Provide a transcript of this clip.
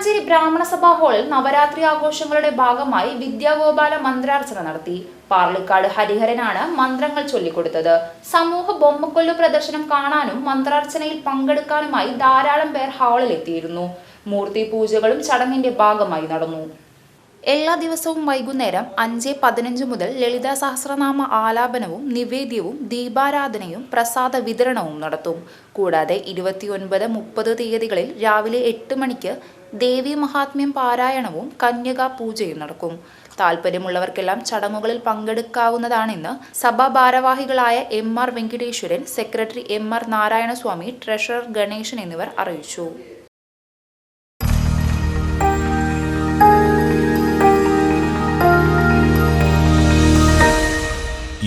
വടക്കാഞ്ചേരി ബ്രാഹ്മണ സഭാ ഹാളിൽ നവരാത്രി ആഘോഷങ്ങളുടെ ഭാഗമായി വിദ്യാഗോപാല മന്ത്രാർച്ചന നടത്തി. പാർലിക്കാട് ഹരിഹരനാണ് മന്ത്രങ്ങൾ ചൊല്ലിക്കൊടുത്തത്. സമൂഹ ബൊമ്മക്കൊല്ലു പ്രദർശനം കാണാനും മന്ത്രാർച്ചനയിൽ പങ്കെടുക്കാനുമായി ധാരാളം പേർ ഹാളിലെത്തിയിരുന്നു. മൂർത്തി പൂജകളും ചടങ്ങിന്റെ ഭാഗമായി നടന്നു. എല്ലാ ദിവസവും വൈകുന്നേരം അഞ്ച് പതിനഞ്ച് മുതൽ ലളിത സഹസ്രനാമ ആലാപനവും നിവേദ്യവും ദീപാരാധനയും പ്രസാദ വിതരണവും നടത്തും. കൂടാതെ ഇരുപത്തിയൊൻപത് മുപ്പത് തീയതികളിൽ രാവിലെ എട്ട് മണിക്ക് ദേവി മഹാത്മ്യം പാരായണവും കന്യകാ പൂജയും നടക്കും. താല്പര്യമുള്ളവർക്കെല്ലാം ചടങ്ങുകളിൽ പങ്കെടുക്കാവുന്നതാണെന്ന് സഭാ ഭാരവാഹികളായ M R Venkateswaran secretary M R Narayanaswamy treasurer Ganesan എന്നിവർ അറിയിച്ചു.